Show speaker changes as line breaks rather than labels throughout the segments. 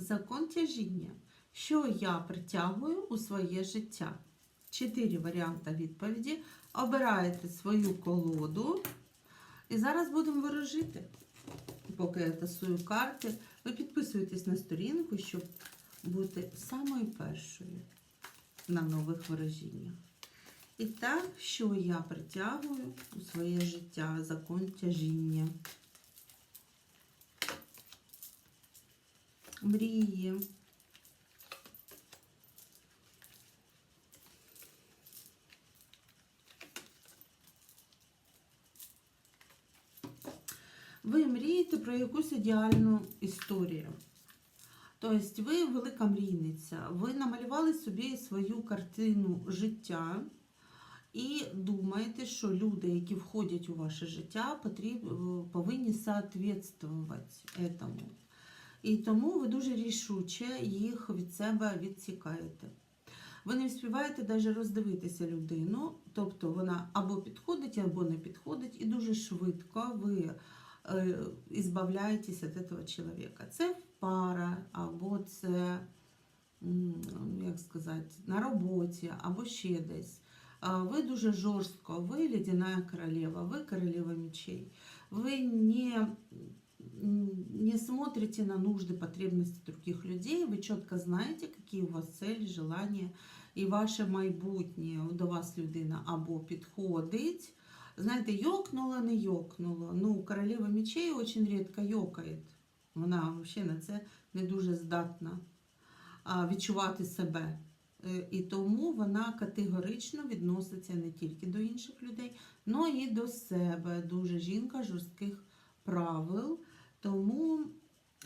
закон тяжіння. Що я притягую у своє життя? Чотири варіанти відповіді. Обираєте свою колоду. І зараз будемо ворожити. Поки я тасую карти, ви підписуєтесь на сторінку, щоб бути самою першою на нових ворожіннях. І так, що я притягую у своє життя, закон тяжіння. Мрії. Ви мрієте про якусь ідеальну історію. Тобто ви велика мрійниця, ви намалювали собі свою картину життя і думаєте, що люди, які входять у ваше життя, потріб, повинні соответствувати этому. І тому ви дуже рішуче їх від себе відсікаєте. Ви не встигаєте навіть роздивитися людину, тобто вона або підходить, або не підходить, і дуже швидко ви е, ізбавляєтесь від цього чоловіка. Це пара, або це, як сказати, на роботі, або ще десь. Ви дуже жорстко, ви ледяная королева, ви королева мечей. Ви не, не смотрите на нужды, потребности других людей, ви чітко знаєте, які у вас цілі, желання, і ваше майбутнє до вас людина або підходить. Знаєте, йокнуло, не йокнуло. Ну, королева мечей дуже рідко йокає. Вона взагалі на це не дуже здатна відчувати себе. Е, І тому вона категорично відноситься не тільки до інших людей, але і до себе. Дуже жінка жорстких правил. Тому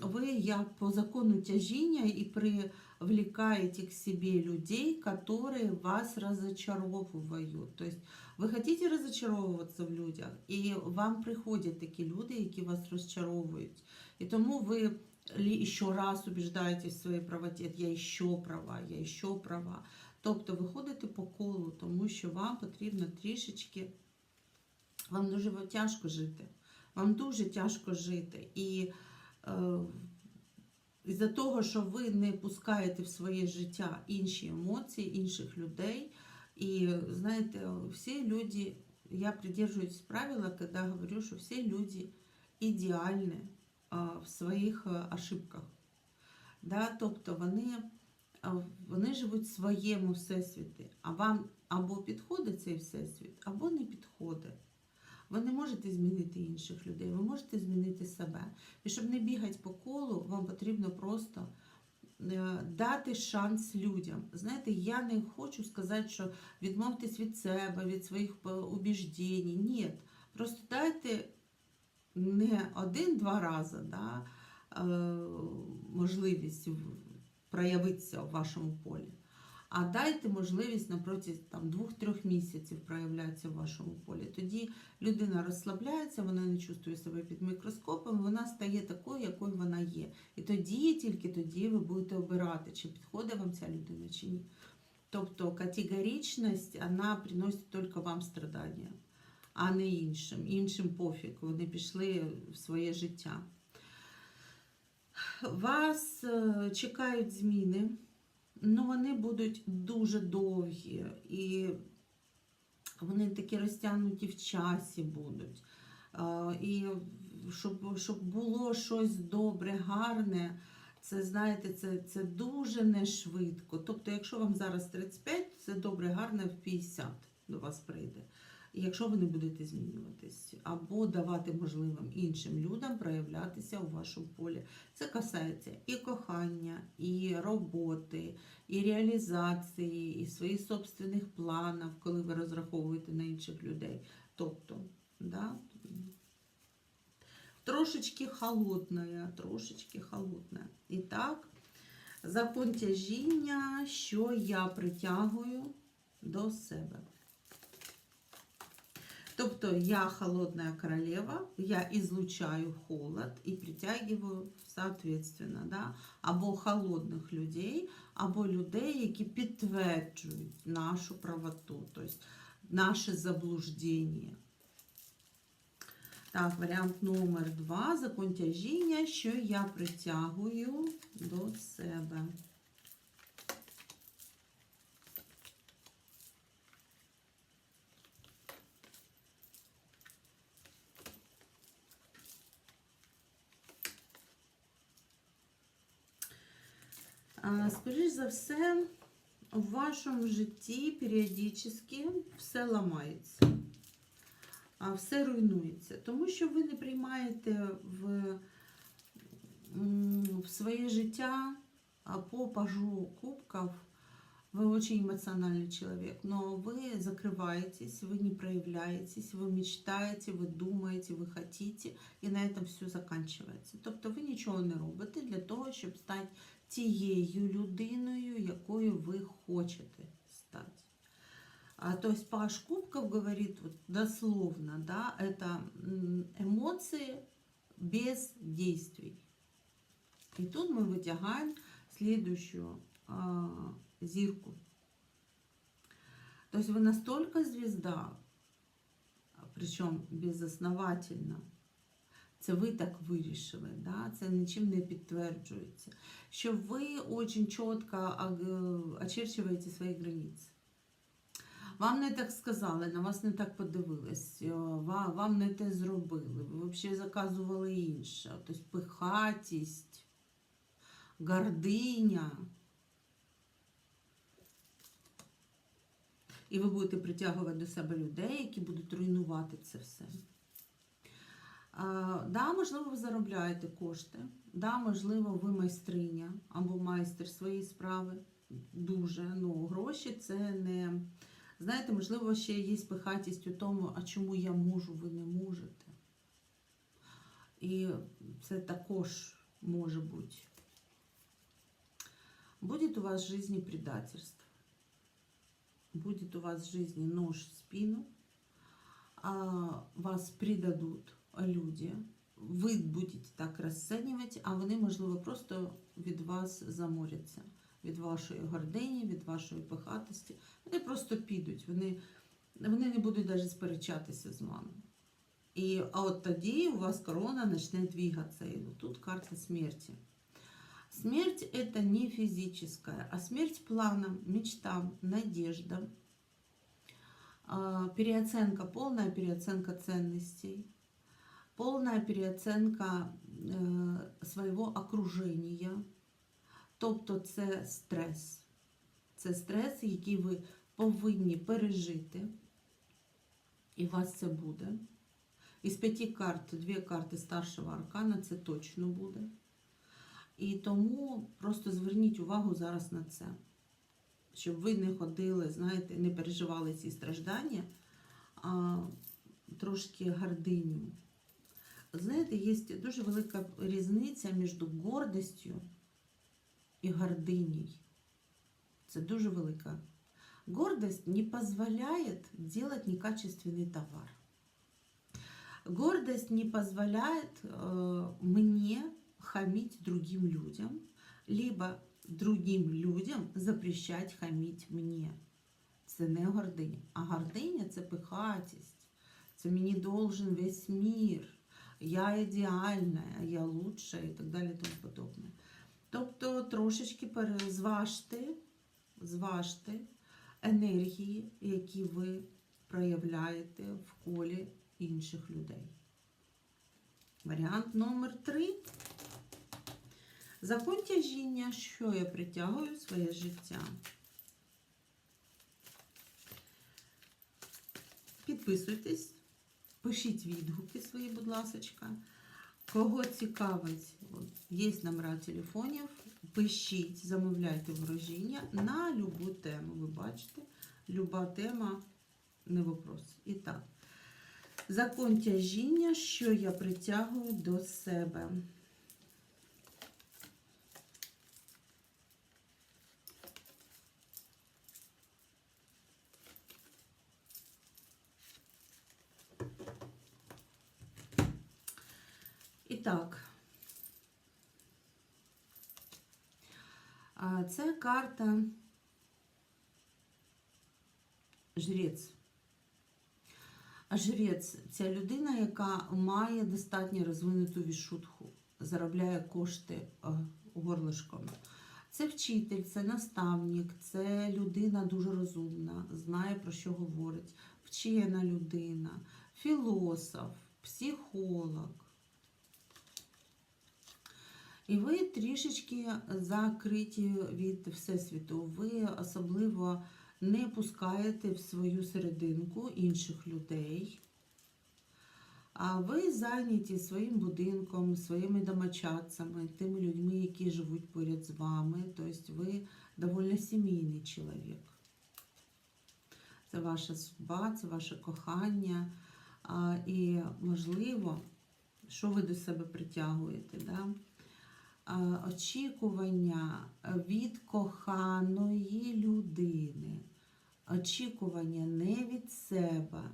ви як по закону тяжіння і привлекаете к себе людей, которые вас разочаровывают. То есть ви хочете розочаровуватися в людях, і вам приходять такі люди, які вас розчаровують. І тому ви ще раз убіждаєтесь в своїй правоті, я ще права, я ще права. Тобто ви ходите по колу, тому що вам потрібно трішечки, вам дуже тяжко жити. Вам дуже тяжко жити. І е, із-за того, що ви не пускаєте в своє життя інші емоції, інших людей. І знаєте, всі люди, я придерживаюсь правила, когда говорю, що всі люди ідеальні а, в своїх ошибках. Да? Тобто вони, вони живуть в своєму всесвіті, а вам або підходить цей всесвіт, або не підходить. Ви не можете змінити інших людей, ви можете змінити себе. І щоб не бігати по колу, вам потрібно просто е, дати шанс людям. Знаєте, я не хочу сказати, що відмовтесь від себе, від своїх е, убіждень. Ні. Просто дайте не один-два рази да, е, можливість проявитися в вашому полі. А дайте можливість на протязі там, двох-трьох місяців проявлятися в вашому полі. Тоді людина розслабляється, вона не чувствує себе під мікроскопом, вона стає такою, якою вона є. І тоді, тільки тоді ви будете обирати, чи підходить вам ця людина, чи ні. Тобто категоричність, вона приносить тільки вам страдання, а не іншим. Іншим пофіг, вони пішли в своє життя. Вас е, чекають зміни. Ну, вони будуть дуже довгі і вони такі розтягнуті в часі будуть. І щоб, щоб було щось добре, гарне, це знаєте, це, це дуже не швидко. Тобто, якщо вам зараз 35, це добре, гарне в 50 до вас прийде. Якщо ви не будете змінюватись, або давати можливим іншим людям проявлятися у вашому полі. Це касається і кохання, і роботи, і реалізації, і своїх собственних планів, коли ви розраховуєте на інших людей. Тобто, да, трошечки холодна, трошечки холодна. І так, закон тяжіння, що я притягую до себе. Тобто я холодная королева, я излучаю холод і притягиваю соответственно, да? або холодних людей, або людей, які підтверджують нашу правоту, тобто наше заблуждення. Так, варіант номер два. Закон тяжіння, що я притягую до себе. Скоріш за все, в вашому житті періодично все ламається, а все руйнується, тому що ви не приймаєте в, м, в своє життя а, по пажу кубков. Вы очень эмоциональный человек, но вы закрываетесь, вы не проявляетесь, вы мечтаєте, ви думаєте, ви хотите, і на этом все заканчивається. Тобто ви нічого не робите для того, щоб стати тією людиною, якою ви хочете стати. А, то есть Паш Кубков говорит вот дословно, да, это м, эмоции без действий. И тут мы вытягаем следующую а, зирку. То есть вы настолько звезда, причем безосновательно, це ви так вирішили, да? це нічим не підтверджується, що ви очень чітко очерчуєте свої границі. Вам не так сказали, на вас не так подивились, е, вам не те зробили, ви взагалі заказували інше. Тобто пихатість, гординя. І ви будете притягувати до себе людей, які будуть руйнувати це все. Да, можливо, ви заробляєте кошти. Да, можливо, ви майстриня або майстер своєї справи. Дуже. Ну, гроші це не. Знаєте, можливо, ще є пихатість у тому, а чому я можу, ви не можете. І це також може бути. Буде у вас в житті предательство. Будет у вас в жизни нож в спину, а вас предадут люди, ви будете так розцінювати, а вони, можливо, просто від вас заморяться, від вашої гордині, від вашої пихатості. Вони просто підуть, вони, вони не будуть навіть сперечатися з вами. І, а от тоді у вас корона почне двигатися. І тут карта смерті. Смерть это не физическая, а смерть планам, мечтам, надеждам. Переоценка, полная переоценка ценностей, полная переоценка е, свого окруження. Тобто це стрес. Це стрес, який ви повинні пережити. І у вас це буде. Із п'яти карт, дві карти старшого аркана, це точно буде. І тому просто зверніть увагу зараз на це, щоб ви не ходили, знаєте, не переживали ці страждання, а трошки гординю. Знаєте, є дуже велика різниця між гордістю і гординею. Це дуже велика. Гордость не позволяет делать некачественный товар. Гордость не позволяет э, мне хамить другим людям, либо другим людям запрещать хамить мені. Це не гординя. А гординя це пихатість. Це мені должен весь мір. Я ідеальна, я лучша і так далі тому подобне. Тобто трошечки перезважте, зважте енергії, які ви проявляєте в колі інших людей. Варіант номер три. Закон тяжіння, що я притягую в своє життя. Підписуйтесь, пишіть відгуки свої, будь ласка. Кого цікавить, є номера телефонів, пишіть, замовляйте ворожіння на любу тему. Ви бачите, люба тема не вопрос. І так, закон тяжіння, що я притягую до себе. Так, це карта Жрець. Жрець це людина, яка має достатньо розвинуту вішутху, заробляє кошти горлишком. Це вчитель, це наставник, це людина дуже розумна, знає про що говорить, вчена людина, філософ, психолог. І ви трішечки закриті від Всесвіту. Ви особливо не пускаєте в свою серединку інших людей. А ви зайняті своїм будинком, своїми домочадцями, тими людьми, які живуть поряд з вами. Тобто ви доволі сімейний чоловік. Це ваша судьба, це ваше кохання. І, можливо, що ви до себе притягуєте? Да? А, очікування від коханої людини. Очікування не від себе.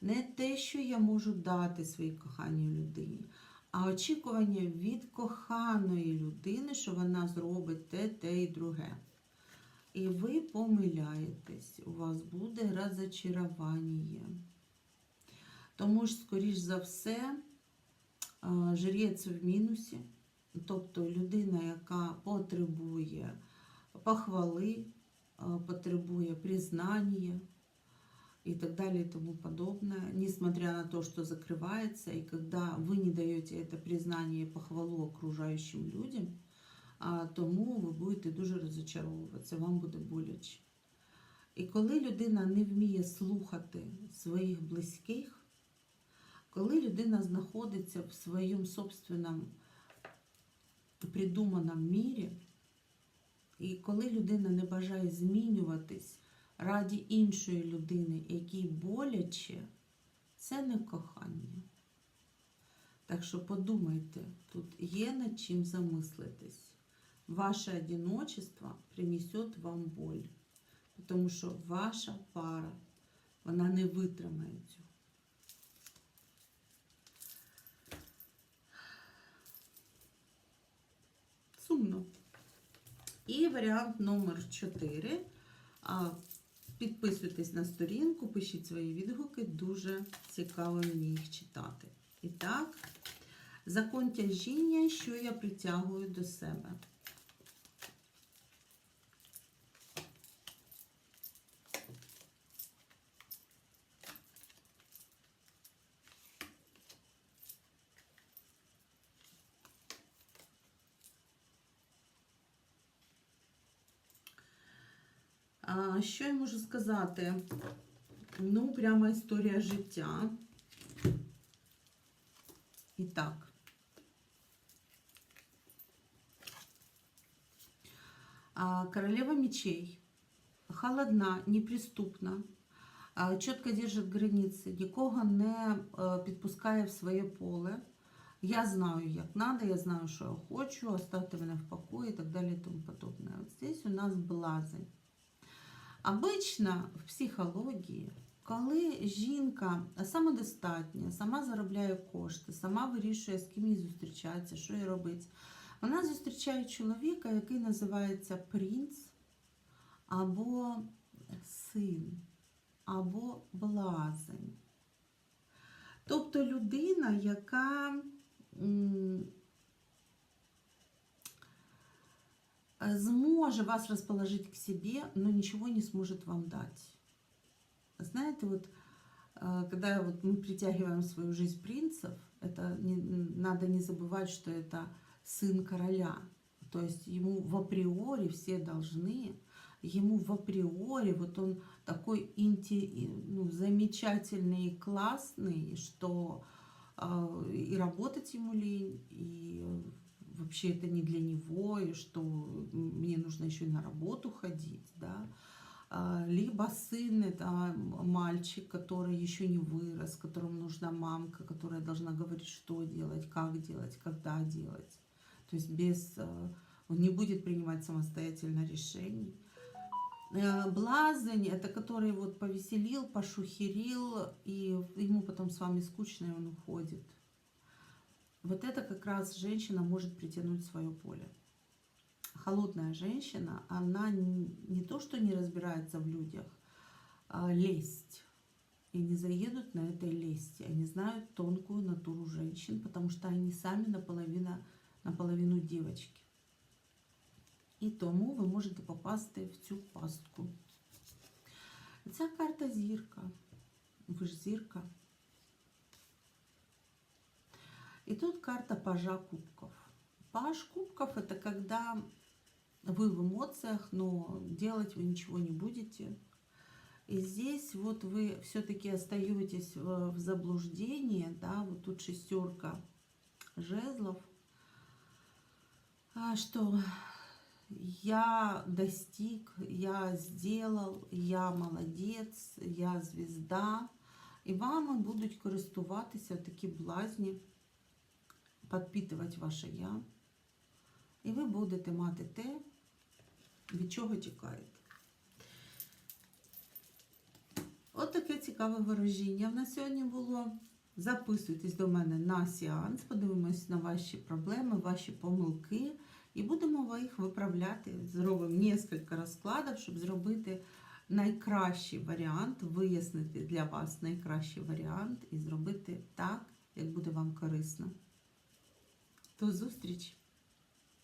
Не те, що я можу дати своїй коханій людині, а очікування від коханої людини, що вона зробить те, те і друге. І ви помиляєтесь, у вас буде розочарування. Тому ж, скоріш за все, а, жрець в мінусі, тобто людина, яка потребує похвали, а, потребує признання и так далее и тому подобное, несмотря на то, что закрывается, и когда вы не даете это признание и похвалу окружающим людям, а, тому ви будете дуже розочаровуватися, вам буде боляче. І коли людина не вміє слухати своїх близьких, коли людина знаходиться в своєму собственному придуманому мірі, і коли людина не бажає змінюватись, раді іншої людини, якій боляче, це не кохання. Так що подумайте, тут є над чим замислитись. Ваше одиночество принесет вам боль, тому що ваша пара, вона не витримає цього. Сумно. І варіант номер 4. Підписуйтесь на сторінку, пишіть свої відгуки, дуже цікаво мені їх читати. І так, закон тяжіння, що я притягую до себе. А, Що я можу сказати? Ну, прямо історія життя. І так. Королева мечей. Холодна, неприступна, чітко держить границі, нікого не е, підпускає в своє поле. Я знаю, як надо, я знаю, що я хочу, оставте мене в покої і так далі і тому подобне. От здесь у нас блазень. Обично в психології, коли жінка самодостатня, сама заробляє кошти, сама вирішує, з ким їй зустрічатися, що їй робити, вона зустрічає чоловіка, який називається принц або син, або блазень. Тобто людина, яка зможе вас расположить к себе, но ничего не сможет вам дать. Знаете, вот когда вот мы притягиваем в свою жизнь принцев, это не, надо не забывать, что это сын короля. То есть ему в априори все должны, ему в априори вот он такой инти, ну, замечательный и классный, что э, и работать ему лень, и вообще это не для него, и что мне нужно еще и на работу ходить, да. Либо сын это мальчик, который еще не вырос, которому нужна мамка, которая должна говорить, что делать, как делать, когда делать. То есть без, он не будет принимать самостоятельно решений. Блазень, это который вот повеселил, пошухерил, и ему потом с вами скучно, и он уходит. Вот это как раз женщина может притянуть в свое поле. Холодная женщина, она не то, что не разбирается в людях, а лесть. и не заедут на этой лести. Они знают тонкую натуру женщин, потому что они сами наполовину, наполовину девочки. І тому ви можете попасти в цю пастку. Ця карта зірка. Ви ж зірка. И тут карта пажа кубков. Паж кубков это когда вы в эмоциях, но делать вы ничего не будете. И здесь вот вы все-таки остаетесь в, в заблуждении, да, вот тут шестерка жезлов, а, что я достиг, я сделал, я молодець, я звізда. І вами будуть користуватися такі блазні, Підпитувати ваше я. І ви будете мати те, від чого тікаєте. От таке цікаве ворожіння в нас сьогодні було. Записуйтесь до мене на сеанс, подивимось на ваші проблеми, ваші помилки. І будемо їх виправляти. Зробимо кілька розкладів, щоб зробити найкращий варіант, вияснити для вас найкращий варіант і зробити так, як буде вам корисно. До зустрічі!